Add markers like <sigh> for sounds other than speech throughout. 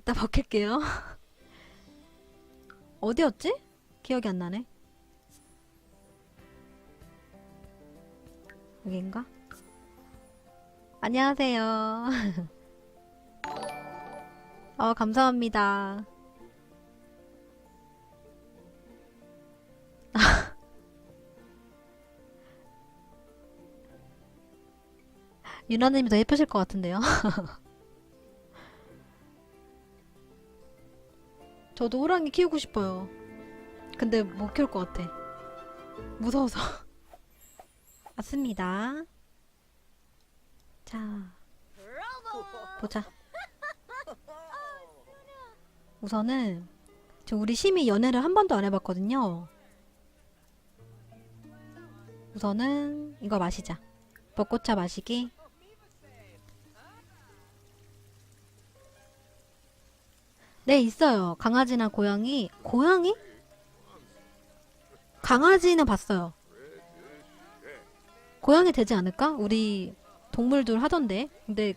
이따 벗길게요. <laughs> 어디였지? 기억이 안 나네. 여긴가? 안녕하세요. <laughs> 어, 감사합니다. <laughs> 유나님이 더 예쁘실 것 같은데요? 저도 호랑이 키우고 싶어요. 근데 못 키울 것 같아. 무서워서. <laughs> 맞습니다. 자, 보자. 우선은 저 우리 심이 연애를 한 번도 안 해봤거든요. 우선은 이거 마시자. 벚꽃차 마시기. 네, 있어요. 강아지나 고양이. 고양이? 강아지는 봤어요. 고양이 되지 않을까? 우리 동물들 하던데. 근데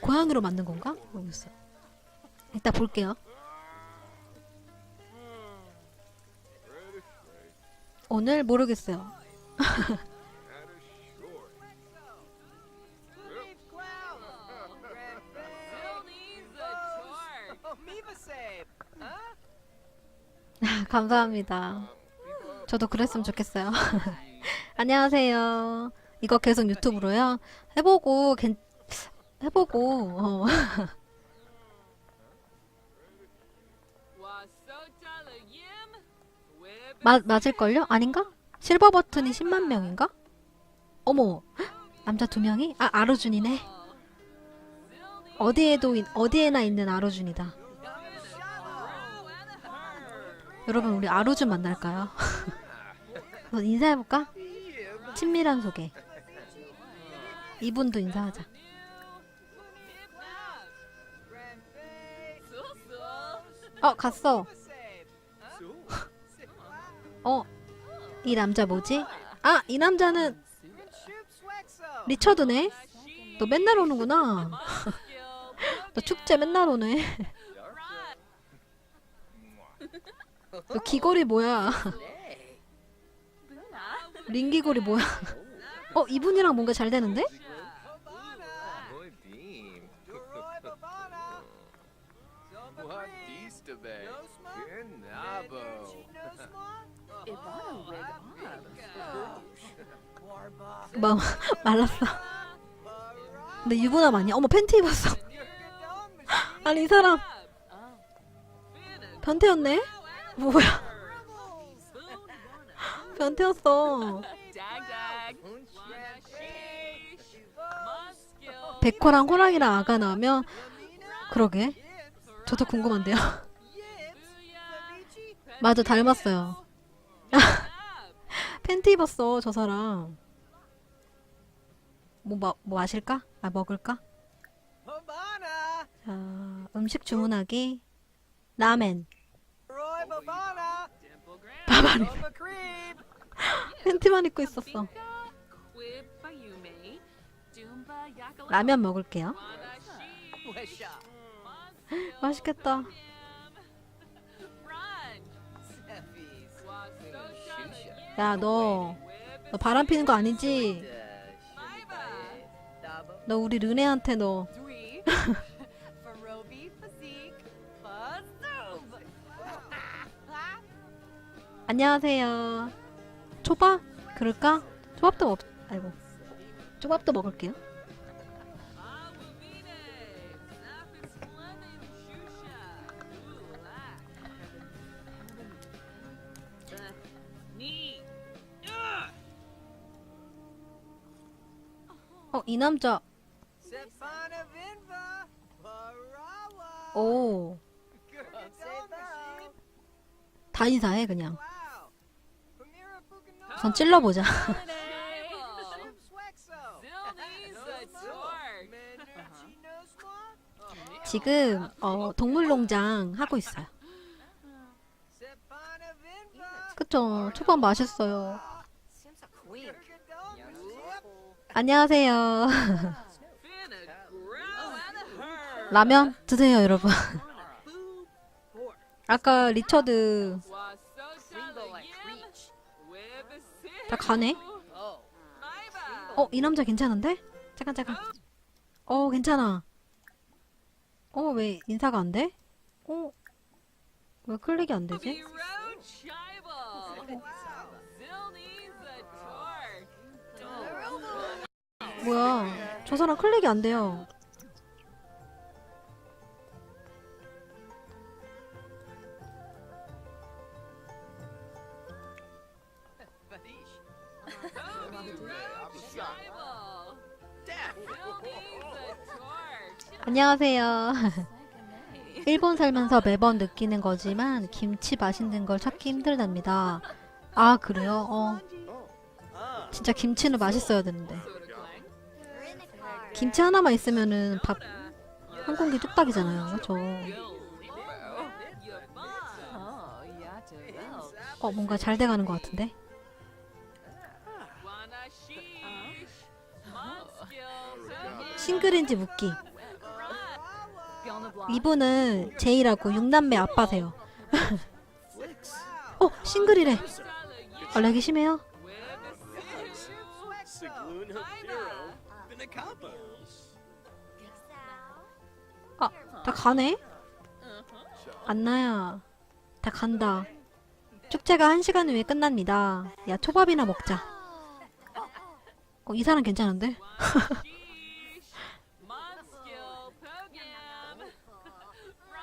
고양이로 만든 건가? 모르겠어. 이따 볼게요. 오늘 모르겠어요. <laughs> 감사합니다. 저도 그랬으면 좋겠어요. <laughs> 안녕하세요. 이거 계속 유튜브로요? 해보고, 괜, 해보고, 어. <laughs> 맞, 맞을걸요? 아닌가? 실버 버튼이 10만 명인가? 어머, 헉, 남자 두 명이? 아, 아로준이네. 어디에도, 있- 어디에나 있는 아로준이다. 여러분, 우리 아로준 만날까요? <laughs> 인사해볼까? 친밀한 소개. 이분도 인사하자. 어, 갔어. <laughs> 어, 이 남자 뭐지? 아, 이 남자는 리처드네? 너 맨날 오는구나. <laughs> 너 축제 맨날 오네. 너 귀걸이 뭐야? <laughs> 링귀걸이 뭐야? <laughs> 어, 이분이랑 뭔가 잘 되는데? 마, 말랐어. 근데 유부남 아니야? 어머, 팬티 입었어. <laughs> 아니, 이 사람 변태였네? 뭐야? 변태였어. 백호랑 호랑이랑 아가 나오면 그러게. 저도 궁금한데요. <laughs> 맞아, 닮았어요. <laughs> 팬티 입었어, 저 사람. 뭐, 마, 뭐 마실까? 아, 먹을까? 자, 음식 주문하기. 라멘. Creep! <laughs> 팬티만 입고 있었어. 라면 먹을게요. Wisha! 맛있겠다. 야, 너, 너 바람 피는 거 아니지? Dabo! 너 우리 르네한테 너. 안녕하세요. 초밥? 그럴까? 초밥도 먹, 아이고. 초밥도 먹을게요. 어, 이 남자. 오! 다 인사해, 그냥. 우선 찔러보자. <laughs> 지금, 어, 동물농장 하고 있어요. 그쵸. 초밥 맛있어요. 안녕하세요. <laughs> 라면 드세요, 여러분. <laughs> 아까 리처드 다 가네? 어, 이 남자 괜찮은데? 잠깐, 잠깐. 어, 괜찮아. 어, 왜 인사가 안 돼? 어, 왜 클릭이 안 되지? 뭐야, 저 사람 클릭이 안 돼요. 안녕하세요. <laughs> 일본 살면서 매번 느끼는 거지만 김치 맛있는 걸 찾기 힘들답니다. 아 그래요? 어 진짜 김치는 맛있어야 되는데 김치 하나만 있으면은 밥 한 공기 뚝딱이잖아요. 그렇죠? 어 뭔가 잘 돼가는 것 같은데. 싱글인지 묻기. 이분은 제이라고 육남매 아빠세요. <laughs> 어 싱글이래. 아 렉이 심해요? 다 가네? 안나야, 다 간다. 축제가 한 시간 후에 끝납니다. 야, 초밥이나 먹자. 어, 이 사람 괜찮은데? <laughs>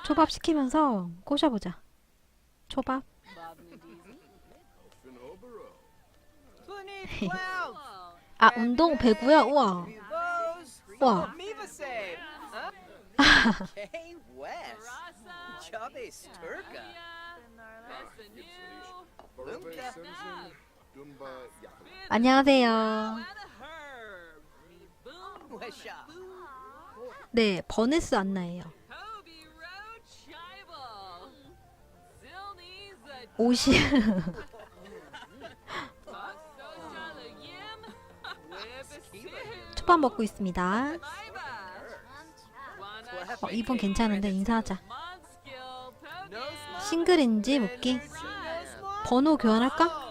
초밥 시키면서 꼬셔보자. 초밥. 아, 운동 배구야? 우와. Lunka. 안녕하세요. 네, 버네스 안나예요. 옷이 <laughs> 초밥 먹고 있습니다. 어, 이분 괜찮은데 인사하자. 싱글인지 묻기. 번호 교환할까?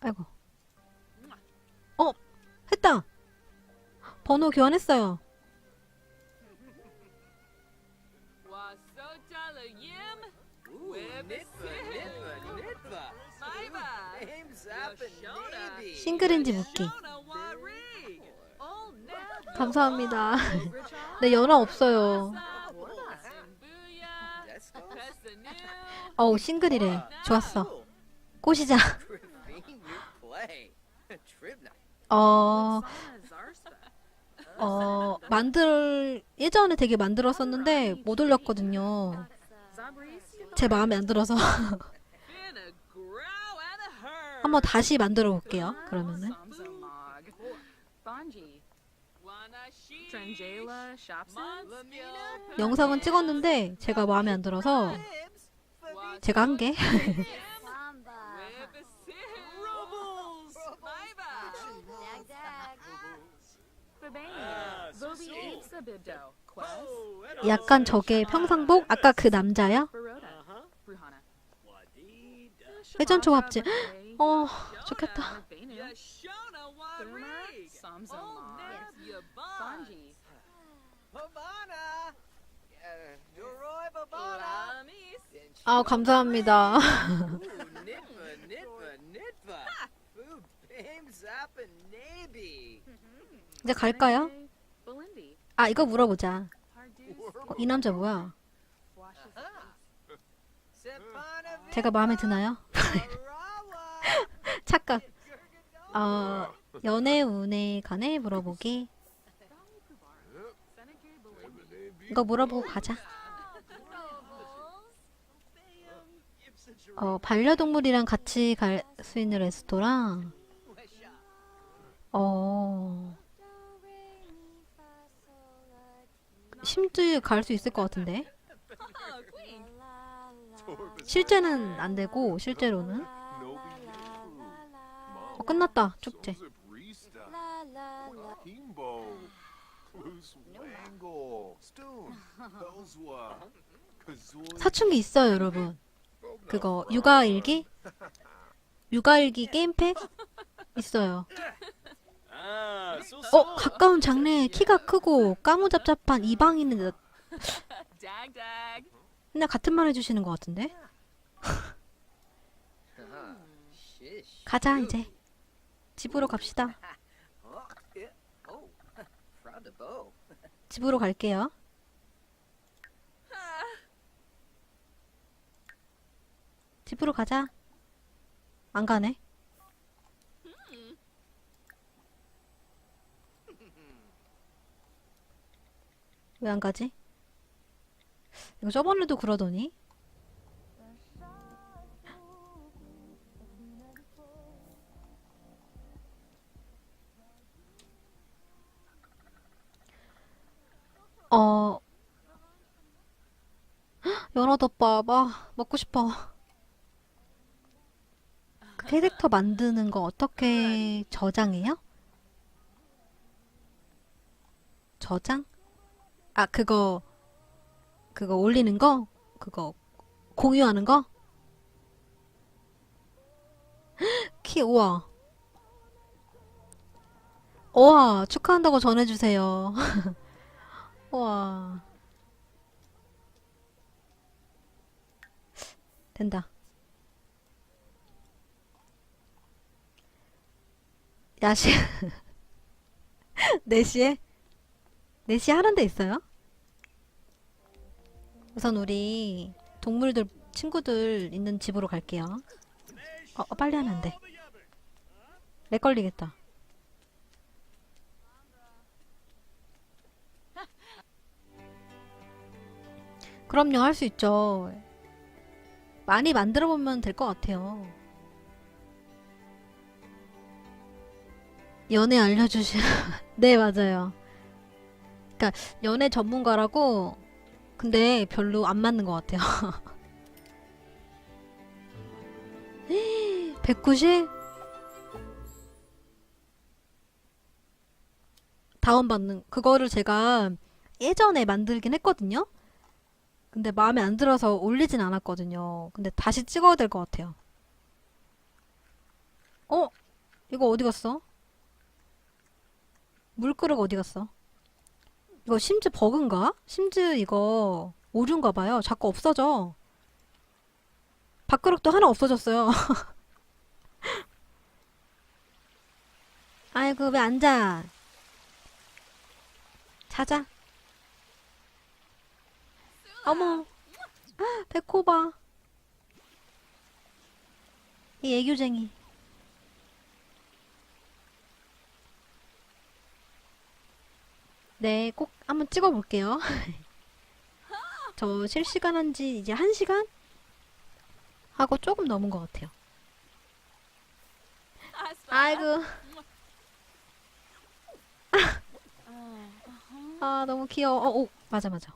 아이고. 어, 했다. 번호 교환했어요. 싱글인지 묻기. 감사합니다. <laughs> 네, 연락 없어요. 어우, 싱글이래. 좋았어. 꼬시자. 어, 어, 만들, 예전에 되게 만들었었는데 못 올렸거든요. 제 마음에 안 들어서. 한번 다시 만들어 볼게요. 그러면은. 영상은 찍었는데 제가 마음에 안 들어서. 제가 한 게. 약간 저게 평상복? 아까 그 남자요? 회전 초밥집. 어, 좋겠다. Uh. 아, 감사합니다. 이제 갈까요? 아, 이거 물어보자. 어, 이 남자 뭐야? 제가 마음에 드나요? <laughs> 착각. 어, 연애 운에 관해 물어보기. 이거 물어보고 가자. 어, 반려동물이랑 같이 갈 수 있는 레스토랑. 어, 심주에 갈수 있을 것 같은데. 실제는 안 되고, 실제로는. 어, 끝났다, 축제. 사춘기 있어요, 여러분. 그거 육아일기? 육아일기 게임팩 있어요. 어, 가까운 장래에 키가 크고 까무잡잡한 이방인은. 맨날 <laughs> 같은 말 해주시는 것 같은데? Shish. 가자 이제 집으로 갑시다. 집으로 갈게요. 집으로 가자. 안 가네. 왜 안 가지? 이거 저번에도 그러더니. 어, 연어덮밥, 아, 먹고 싶어. 그 캐릭터 만드는 거 어떻게 저장해요? 저장? 아, 그거, 그거 올리는 거? 그거, 공유하는 거? <gasps> 키, 우와. 우와, 축하한다고 전해주세요. <laughs> 우와. 된다. 야시 <laughs> 4시에? 4시에 하는 데 있어요? 우선 우리 동물들 친구들 있는 집으로 갈게요. 어, 어, 빨리 하면 안 돼. 렉 걸리겠다. 그럼요, 할 수 있죠. 많이 만들어 보면 될 것 같아요. 연애 알려주시. <laughs> 네, 맞아요. 그러니까 연애 전문가라고. 근데 별로 안 맞는 것 같아요. <laughs> 190? 다운받는 그거를 제가 예전에 만들긴 했거든요. 근데 마음에 안 들어서 올리진 않았거든요. 근데 다시 찍어야 될 것 같아요. 어? 이거 어디 갔어? 물그릇 어디 갔어? 이거 심즈 버그인가? 심즈 이거 오류인가 봐요. 자꾸 없어져. 밥그릇도 하나 없어졌어요. <laughs> 아이고 왜 앉아? 자자. 어머. 아, 배꼽아. 이 애교쟁이. 네, 꼭 한번 찍어볼게요. <laughs> 저 실시간 한 지 이제 한 시간? 하고 조금 넘은 것 같아요. 아이고. 아, 너무 귀여워. 어, 오, 맞아, 맞아.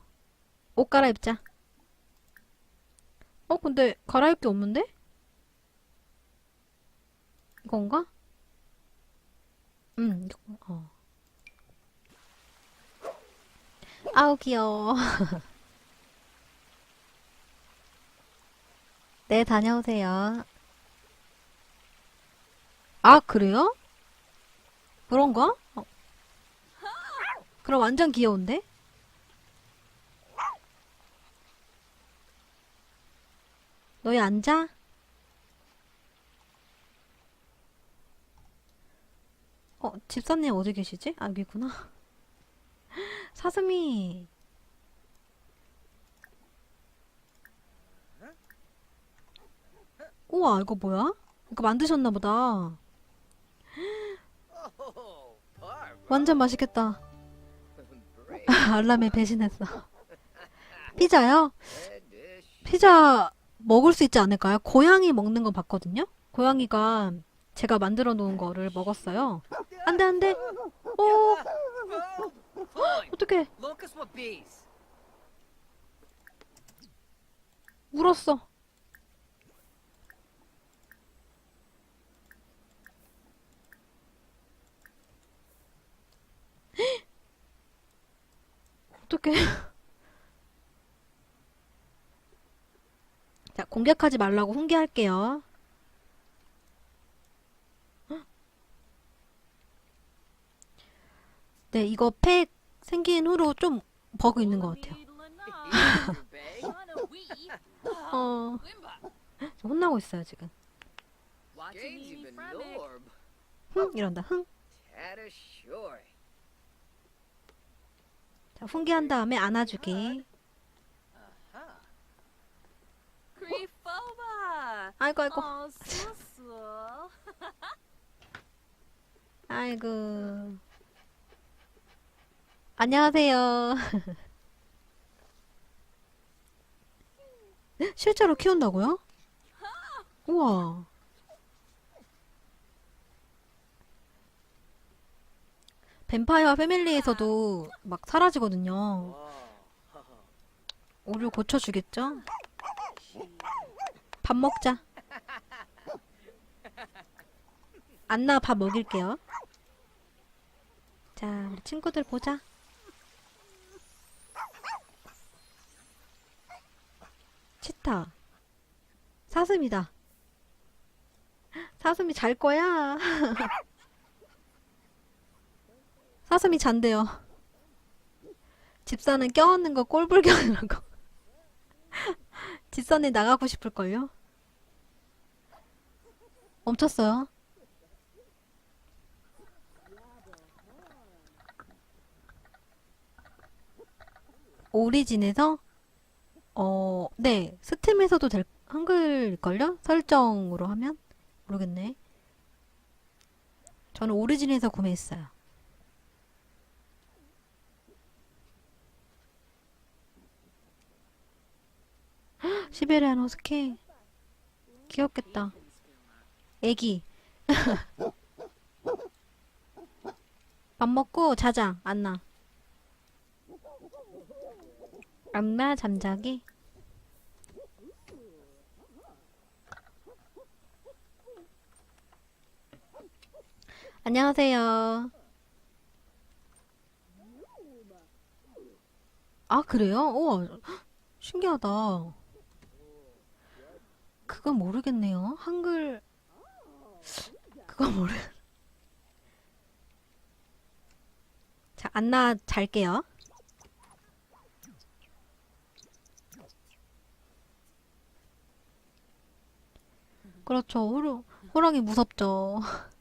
옷 갈아입자. 어, 근데 갈아입 게 없는데? 이건가? 음, 이거, 어. 아우, 귀여워. <laughs> 네, 다녀오세요. 아, 그래요? 그런가? 어. 그럼 완전 귀여운데? 너희 앉아? 어, 집사님 어디 계시지? 아, 여기구나. <laughs> 사슴이. 우와, 이거 뭐야? 이거 만드셨나 보다. <gasps> 완전 맛있겠다. <laughs> 알람에 배신했어. <laughs> 피자요? 피자 먹을 수 있지 않을까요? 고양이 먹는 건 봤거든요? 고양이가 제가 만들어 놓은 거를 먹었어요. 안 돼, 안 돼! 오! 어. <gasps> 어떡해! 울었어. <gasps> 어떡해. <laughs> 자, 공격하지 말라고 훈계할게요. <gasps> 네, 이거 팩 생긴 후로 좀 버그 있는 것 같아요. <laughs> 어, 혼나고 있어요, 지금. 흥! 이런다, 흥! 자, 훈계한 다음에 안아주기. Huh. Creepoba. 아이고, 아이고. Oh, <laughs> susu. 아이고. 안녕하세요. <laughs> 실제로 키운다고요? <laughs> 우와. 뱀파이어 패밀리에서도 막 사라지거든요. 오류 고쳐주겠죠? 밥 먹자. 안나 밥 먹일게요. 자, 우리 친구들 보자. 치타. 사슴이다. 사슴이 잘 거야. <laughs> 사슴이 잔대요. 집사는 껴안는 거 꼴불견이라고. <laughs> 집사님 나가고 싶을걸요? 멈췄어요. 오리진에서 어, 네. 스팀에서도 될 한글일걸요? 설정으로 하면? 모르겠네. 저는 오리진에서 구매했어요. 시베리안 허스키. 귀엽겠다. 애기. 밥 먹고 자자, 안나. 안나 잠자기. 안녕하세요. 아, 그래요? 우와, 신기하다. 그건 모르겠네요. 한글, 그건 모르. 자, 안나 잘게요. 그렇죠. 호루, 호랑이 무섭죠. <laughs>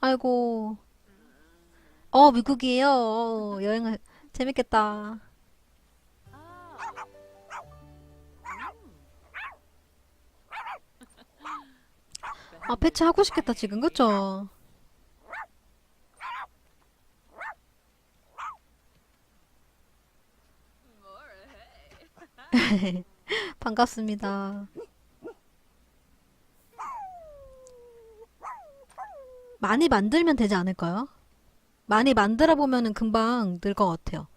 아이고. 어, 미국이에요. 어, 여행을, 재밌겠다. 아, 패치 하고 싶겠다, 지금. 그쵸? <laughs> 반갑습니다. 많이 만들면 되지 않을까요? 많이 만들어 보면은 금방 늘 것 같아요.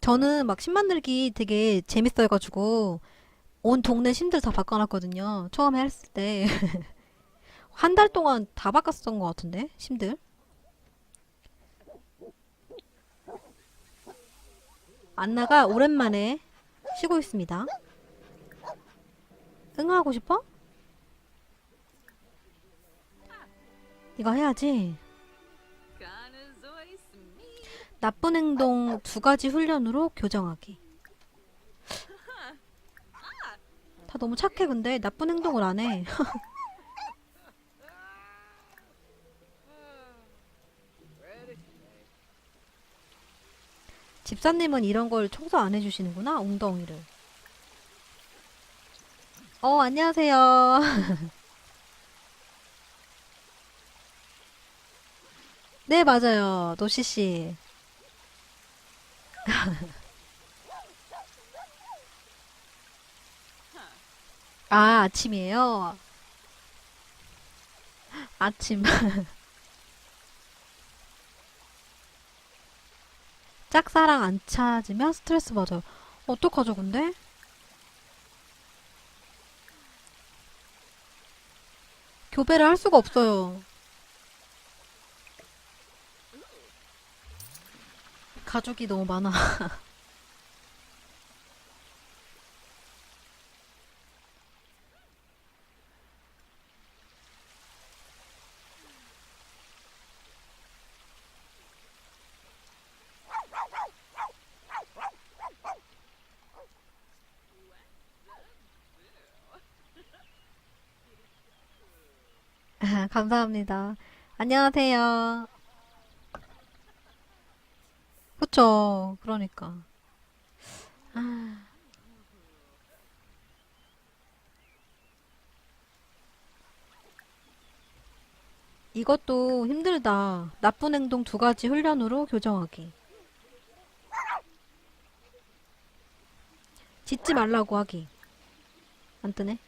저는 막심 만들기 되게 재밌어가지고 온 동네 심들 다 바꿔놨거든요. 처음에 했을 때. <laughs> 한 달 동안 다 바꿨었던 것 같은데, 심들. 안나가 오랜만에 쉬고 있습니다. 응하고 싶어? 이거 해야지. 나쁜 행동 두 가지 훈련으로 교정하기. 다 너무 착해, 근데. 나쁜 행동을 안 해. <laughs> 집사님은 이런 걸 청소 안 해주시는구나, 웅덩이를. 어, 안녕하세요. <laughs> 네, 맞아요. 노시 씨. <laughs> 아, 아침이에요? 아침. <laughs> 짝사랑 안 찾으면 스트레스 받아요. 어떡하죠, 근데? 교배를 할 수가 없어요. 가족이 너무 많아. <laughs> 감사합니다. 안녕하세요. 그쵸. 그러니까. 아. 이것도 힘들다. 나쁜 행동 두 가지 훈련으로 교정하기. 짖지 말라고 하기. 안 뜨네?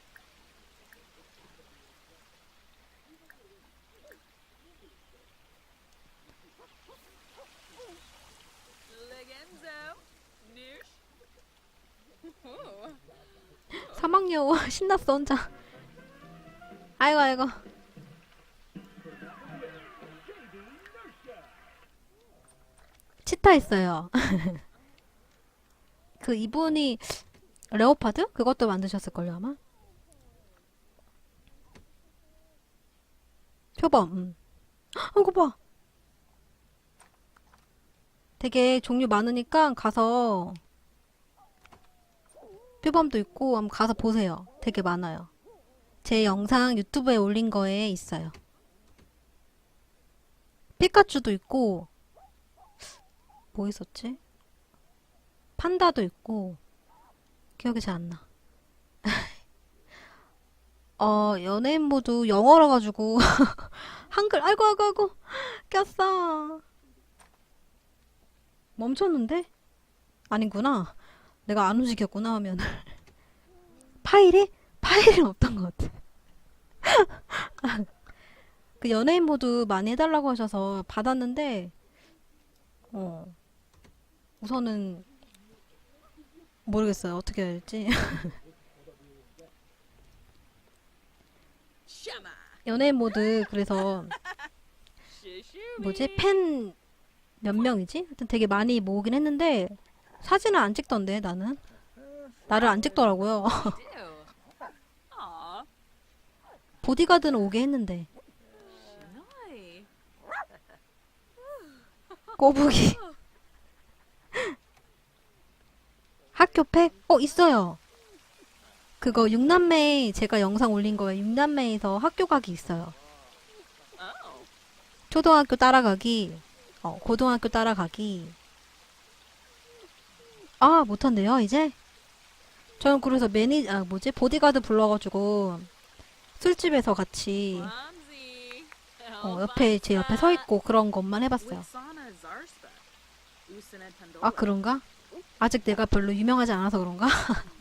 사막여우 <laughs> 신났어 혼자. 아이고 아이고. 치타 있어요. <laughs> 그 이분이 레오파드? 그것도 만드셨을걸요 아마? 표범 음. 헉, 이거 봐 되게 종류 많으니까 가서 표범도 있고 한번 가서 보세요 되게 많아요 제 영상 유튜브에 올린 거에 있어요 피카츄도 있고 뭐 있었지? 판다도 있고 기억이 잘 안 나. <laughs> 어, 연예인 모두 영어라 가지고 <laughs> 한글 아이고 아이고 아이고 꼈어. 멈췄는데? 아니구나. 내가 안 움직였구나 하면 <laughs> 파일이 파일이 없던 것 같아. <laughs> 그 연예인 모두 많이 해달라고 하셔서 받았는데 어 우선은 모르겠어요. 어떻게 해야 될지. <laughs> 연예인 모드 그래서 뭐지 팬 몇 명이지? 하여튼 되게 많이 모으긴 했는데 사진을 안 찍던데 나는 나를 안 찍더라고요. <laughs> 보디가드는 오게 했는데. 꼬부기 <laughs> 학교 팩? 어 있어요. 그거 육남매 제가 영상 올린 거에 육남매에서 학교 가기 있어요. 초등학교 따라가기, 어, 고등학교 따라가기. 아, 못한대요, 이제? 저는 그래서 매니, 아, 뭐지? 보디가드 불러가지고 술집에서 같이. 어, 옆에, 제 옆에 서 있고 그런 것만 해봤어요. 아, 그런가? 아직 내가 별로 유명하지 않아서 그런가? <laughs>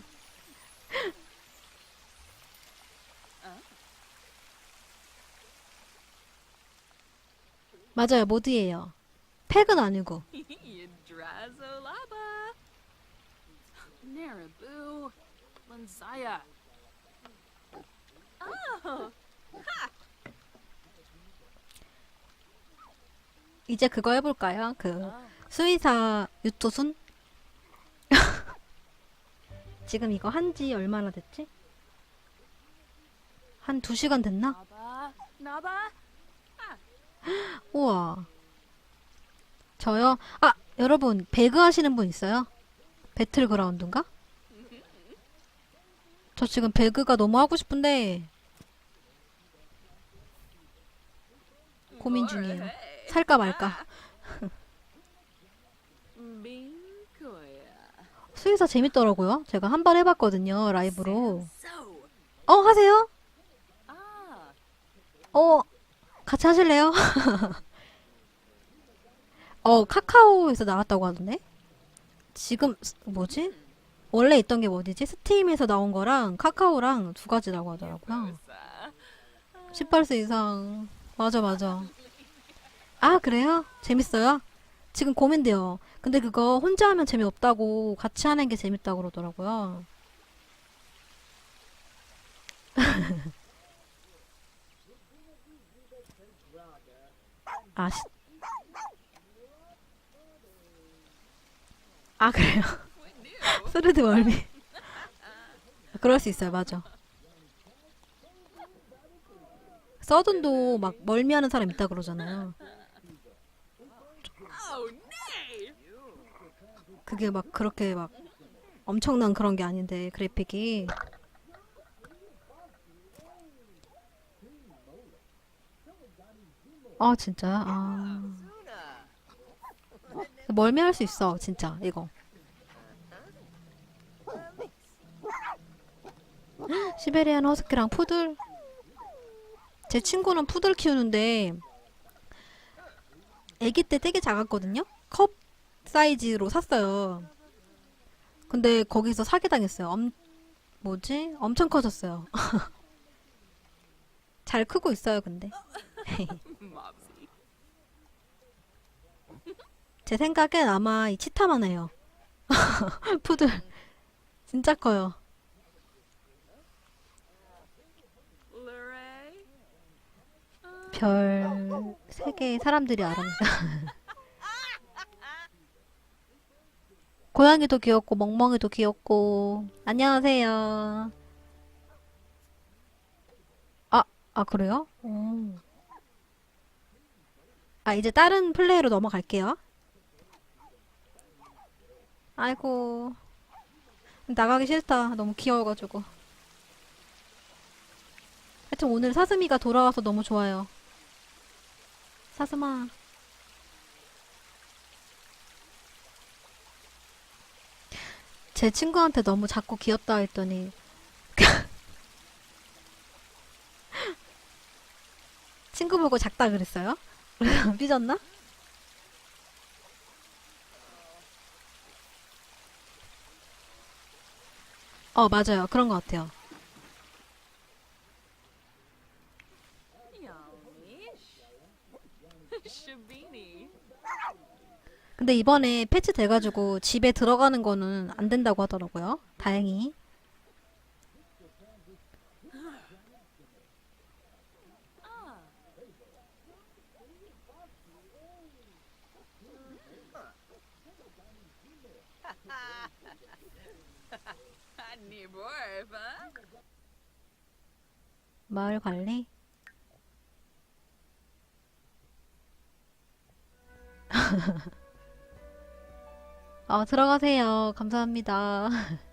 맞아요, 모드예요. 팩은 아니고. <laughs> Narabu. Lanzaya. 이제 그거 해볼까요? 그, 수의사 유토순? <laughs> 지금 이거 한 지 얼마나 됐지? 한두 시간 됐나? Naba. <gasps> Naba. 우와. 저요? 아, 여러분, 배그 하시는 분 있어요? 배틀그라운드인가? 저 지금 배그가 너무 하고 싶은데, 고민 중이에요. 살까 말까. <laughs> 수의사 재밌더라고요. 제가 한 번 해봤거든요, 라이브로. So. 어, 하세요? Ah. 어, 같이 하실래요? <laughs> 어, 카카오에서 나왔다고 하던데? 지금, 스- 뭐지? 원래 있던 게 어디지? 스팀에서 나온 거랑 카카오랑 두 가지라고 하더라고요. 18세 이상. 맞아, 맞아. 아, 그래요? 재밌어요? 지금 고민돼요. 근데 그거 혼자 하면 재미없다고 같이 하는 게 재밌다고 그러더라고요. <laughs> 아, 시... 아 그래요? <laughs> 스르드 멀미. 그럴 수 있어요, 맞아. 서든도 막 멀미하는 사람 있다 그러잖아요. 그게 막 그렇게 막 엄청난 그런 게 아닌데 그래픽이 아 진짜 아 멀미할 수 있어 진짜 이거. 시베리안 허스키랑 푸들. 제 친구는 푸들 키우는데 아기 때 되게 작았거든요? 컵 사이즈로 샀어요. 근데 거기서 사기당했어요. 엄 뭐지? 엄청 커졌어요. <laughs> 잘 크고 있어요 근데 <laughs> <laughs> 제 생각엔 아마 이 치타만 해요 <laughs> 푸들 진짜 커요? 별세 개의 사람들이 알아니다 <laughs> 고양이도 귀엽고 멍멍이도 귀엽고 안녕하세요. 아, 아 그래요? 오. 아 이제 다른 플레이로 넘어갈게요. 아이고 나가기 싫다. 너무 귀여워가지고. 하여튼 오늘 사슴이가 돌아와서 너무 좋아요. 사슴아. 제 친구한테 너무 작고 귀엽다 했더니 <laughs> 친구 보고 작다 그랬어요? 그래서 <laughs> 삐졌나? 어 맞아요. 그런 것 같아요. 근데 이번에 패치 돼가지고 집에 들어가는 거는 안 된다고 하더라고요. 다행히 Honey boy, huh? 마을 관리 어 <laughs> 들어가세요. 감사합니다 <laughs>